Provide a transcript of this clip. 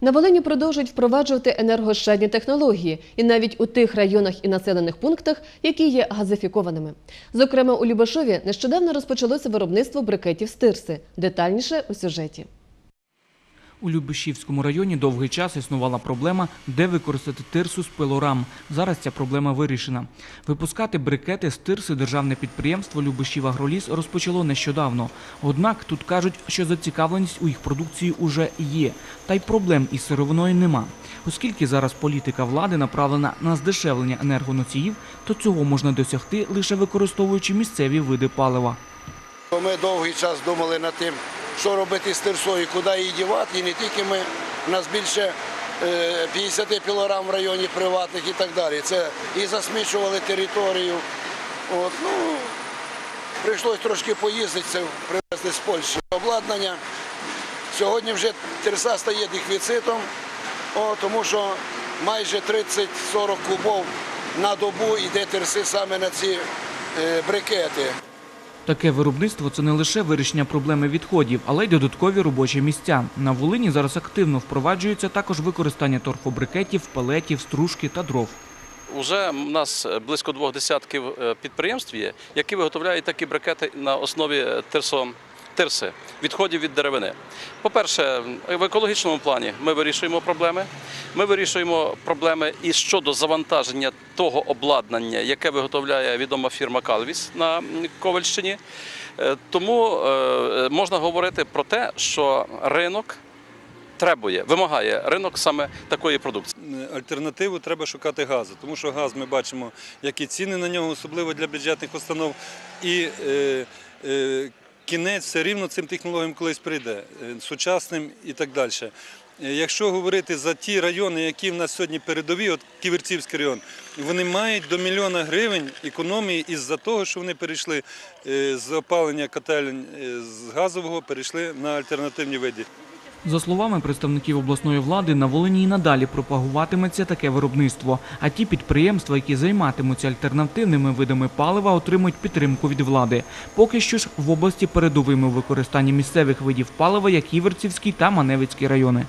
На Волині продовжують впроваджувати енергощадні технології, і навіть у тих районах і населених пунктах, які є газифікованими. Зокрема, у Любашові нещодавно розпочалося виробництво брикетів з тирси. Детальніше у сюжеті. У Любешівському районі довгий час існувала проблема, де використати тирсу з пилорам. Зараз ця проблема вирішена. Випускати брикети з тирси державне підприємство Любешів Агроліс розпочало нещодавно. Однак тут кажуть, що зацікавленість у їх продукції уже є, та й проблем із сировиною нема. Оскільки зараз політика влади направлена на здешевлення енергоносіїв, то цього можна досягти лише використовуючи місцеві види палива. Ми довгий час думали над тим, що робити з тирсою, куди її дівати. І не тільки ми, у нас більше е, 50 пілорам в районі приватних і так далі. Це і засмічували територію. От, ну, прийшлось трошки поїздити, це привезли з Польщі. Обладнання. Сьогодні вже тирса стає дефіцитом, о, тому що майже 30-40 кубов на добу йде тирси саме на ці е, брикети. Таке виробництво це не лише вирішення проблеми відходів, але й додаткові робочі місця. На Волині зараз активно впроваджується також використання торфобрикетів, пелетів, стружки та дров. Уже у нас близько двох десятків е, підприємств є, які виготовляють такі брикети на основі тирсо, тирси, відходів від деревини. По-перше, в екологічному плані ми вирішуємо проблеми. Ми вирішуємо проблеми і щодо завантаження того обладнання, яке виготовляє відома фірма Калвіс на Ковальщині. Е, Тому е, можна говорити про те, що ринок требує, вимагає ринок саме такої продукції. альтернативу треба шукати газу, тому що газ ми бачимо, які ціни на нього, особливо для бюджетних установ. І е, е, кінець все рівно цим технологіям колись прийде, е, сучасним і так далі. Е, Якщо говорити за ті райони, які в нас сьогодні передові, от Ківерцівський район, вони мають до мільйона гривень економії із-за того, що вони перейшли е, з опалення котелень з газового, перейшли на альтернативні види. За словами представників обласної влади, на Волині і надалі пропагуватиметься таке виробництво. А ті підприємства, які займатимуться альтернативними видами палива, отримують підтримку від влади. Поки що ж в області передовими у використанні місцевих видів палива, як Іверцівський та Маневицький райони.